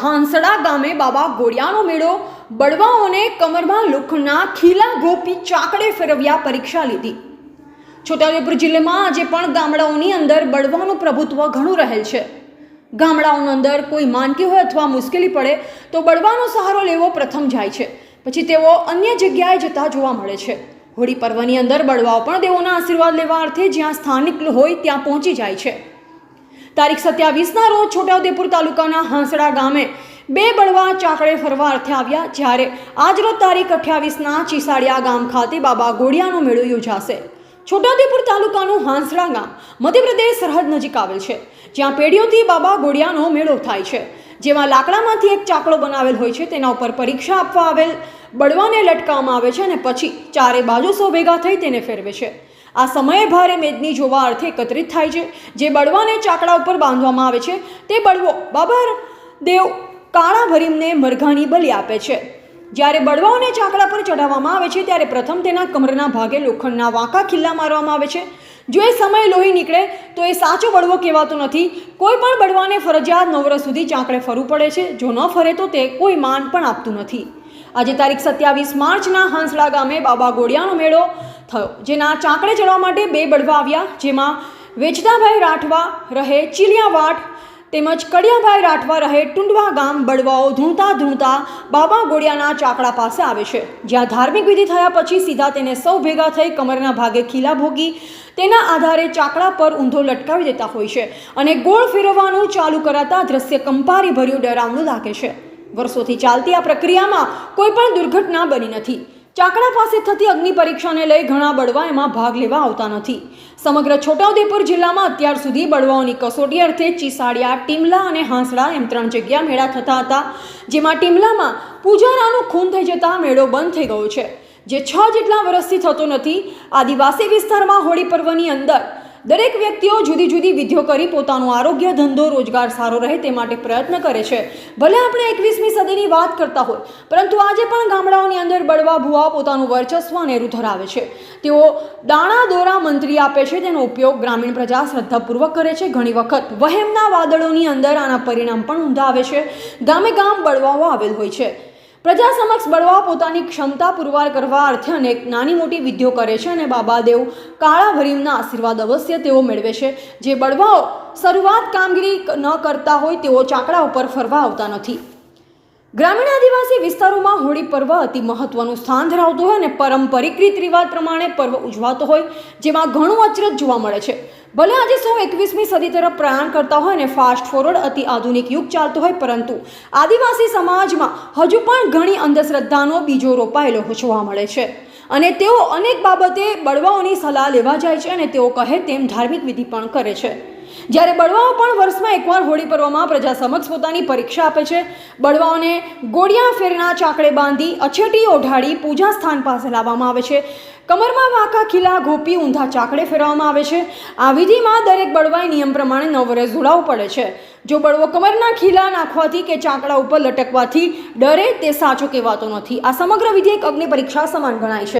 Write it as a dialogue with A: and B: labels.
A: હાંસડા ગામે બાબા ગોળિયાનો મેળો, બળવાઓને કમરમાં લોખંડના ખીલા ગોપી ચાકડે ફેરવ્યા પરીક્ષા લીધી. છોટાઉદેપુર જિલ્લામાં આજે પણ ગામડાઓની અંદર બળવાનું પ્રભુત્વ ઘણું રહેલ છે. ગામડાઓની અંદર કોઈ માનકી હોય અથવા મુશ્કેલી પડે, તો બળવાનો સહારો લેવો પ્રથમ જાય છે. પછી તેઓ અન્ય જગ્યાએ જતા જોવા મળે છે. હોળી પર્વની અંદર બળવાઓ પણ તેઓના આશીર્વાદ લેવા અર્થે જ્યાં સ્થાનિક હોય ત્યાં પહોંચી જાય છે. તારીખ સત્યાવીસના રોજ છોટાઉદેપુર તાલુકાના હાંસડા ગામે બે બળવા ચાકડે ફરવા અર્થે આવ્યા જ્યારે આજરોજ તારીખ અઠ્યાવીસના ચીસાડિયા ગામ ખાતે બાબા ગોળિયાનો મેળો યોજાશે. છોટાઉદેપુર તાલુકાનું હાંસડા ગામ મધ્યપ્રદેશ સરહદ નજીક આવેલ છે, જ્યાં પેઢીઓથી બાબા ગોળિયાનો મેળો થાય છે. જેમાં લાકડામાંથી એક ચાકડો બનાવેલ હોય છે, તેના ઉપર પરીક્ષા આપવા આવેલ બળવાને લટકાવવામાં આવે છે અને પછી ચારે બાજુ સૌ ભેગા થઈ તેને ફેરવે છે. આ સમયે ભારે મેદની જોવા અર્થે એકત્રિત થાય છે. જે બળવાને ચાકડા ઉપર બાંધવામાં આવે છે, તે બળવો બાબર દેવ કાળા ભરીમને મરઘાની બલિ આપે છે. જ્યારે બળવાઓને ચાકડા પર ચઢાવવામાં આવે છે, ત્યારે પ્રથમ તેના કમરના ભાગે લોખંડના વાંકા ખિલ્લા મારવામાં આવે છે. જો એ સમયે લોહી નીકળે, તો એ સાચો બળવો કહેવાતો નથી. કોઈ પણ બળવાને ફરજિયાત નવ વર્ષ સુધી ચાકડે ફરવું પડે છે. જો ન ફરે, તો તે કોઈ માન પણ આપતું નથી. આજે તારીખ સત્યાવીસ માર્ચના હાંસડા ગામે બાબા ગોળિયાનો મેળો થયો. જેના ચાકડે ચડવા માટે બે બળવા આવ્યા, જેમાં વેચદાભાઈ રાઠવા રહે ચીલિયાવાટ તેમજ કડિયાભાઈ રાઠવા રહે ટુંડવા ગામ બળવાઓ ધૂણતા ધૂણતા બાબા ગોળિયાના ચાકડા પાસે આવે છે. જ્યાં ધાર્મિક વિધિ થયા પછી સીધા તેને સૌ ભેગા થઈ કમરના ભાગે ખીલા ભોગી તેના આધારે ચાકડા પર ઊંધો લટકાવી દેતા હોય છે અને ગોળ ફેરવવાનું ચાલુ કરાતા દ્રશ્ય કંપારી ભર્યું ડરાવનું લાગે છે. વર્ષોથી ચાલતી આ પ્રક્રિયામાં કોઈ પણ દુર્ઘટના બની નથી. ચાકડા પાસે થતી અગ્નિ પરીક્ષાને લઈ ઘણા બળવા એમાં ભાગ લેવા આવતા નથી. સમગ્ર છોટાઉદેપુર જિલ્લામાં અત્યાર સુધી બળવાઓની કસોટી અર્થે ચીસાડિયા, ટીમલા અને હાંસડા એમ ત્રણ જગ્યા મેળા થતા હતા, જેમાં ટીમલામાં પૂજારાનું ખૂન થઈ જતા મેળો બંધ થઈ ગયો છે. જે છ જેટલા વર્ષથી થતો નથી, આદિવાસી વિસ્તારમાં હોળી પર્વની અંદર દરેક વ્યક્તિઓ જુદી જુદી વિધિઓ કરી પોતાનું આરોગ્ય, ધંધો, રોજગાર સારો રહે તે માટે પ્રયત્ન કરે છે. ભલે આપણે એકવીસમી સદીની વાત કરતા હોય, પરંતુ આજે પણ ગામડાઓની અંદર બળવા ભુવા પોતાનું વર્ચસ્વ અનેરું ધરાવે છે. તેઓ દાણા દોરા મંત્રી આપે છે, તેનો ઉપયોગ ગ્રામીણ પ્રજા શ્રદ્ધાપૂર્વક કરે છે. ઘણી વખત વહેમના વાદળોની અંદર આના પરિણામ પણ ઊંધા આવે છે. ગામે ગામ બળવાઓ આવેલ હોય છે. પ્રજા સમક્ષ બળવા પોતાની ક્ષમતા પુરવાર કરવા અર્થે અનેક નાની મોટી વિધિઓ કરે છે અને બાબાદેવ કાળા ભરીમના આશીર્વાદ અવશ્ય તેઓ મેળવે છે. જે બળવાઓ શરૂઆત કામગીરી ન કરતા હોય તેઓ ચાકડા ઉપર ફરવા આવતા નથી. ગ્રામીણ આદિવાસી વિસ્તારોમાં હોળી પર્વ અતિ મહત્વનું સ્થાન ધરાવતું હોય અને પારંપરિક રીત રિવાજ પ્રમાણે પર્વ ઉજવાતો હોય, જેમાં ઘણું અચરજ જોવા મળે છે. ભલે આજે સૌ એકવીસમી સદી તરફ પ્રયાણ કરતા હોય ને ફાસ્ટ ફોરવર્ડ અતિ આધુનિક યુગ ચાલતો હોય, પરંતુ આદિવાસી સમાજમાં હજુ પણ ઘણી અંધશ્રદ્ધાનો બીજો રોપાયેલો જોવા મળે છે. અને તેઓ અનેક બાબતે બળવાઓની સલાહ લેવા જાય છે અને તેઓ કહે તેમ ધાર્મિક વિધિ પણ કરે છે. જ્યારે બળવાઓ પણ વર્ષમાં એકવાર હોળી પર્વમાં પ્રજા સમક્ષ પોતાની પરીક્ષા આપે છે. બળવાઓને ગોળિયા ફેરના ચાકડે બાંધી અછેટી ઓઢાડી પૂજા સ્થાન પાસે લાવવામાં આવે છે. કમરમાં વાંકા ખીલા ગોપી ઊંધા ચાકડે ફેરવવામાં આવે છે. આ વિધિમાં દરેક બળવાએ નિયમ પ્રમાણે નવ વર્ષ જોડાવવું પડે છે. જો બળવો કમરના ખીલા નાખવાથી કે ચાકડા ઉપર લટકવાથી ડરે તે સાચો કહેવાતો નથી. આ સમગ્ર વિધિ એક અગ્નિ પરીક્ષા સમાન ગણાય છે.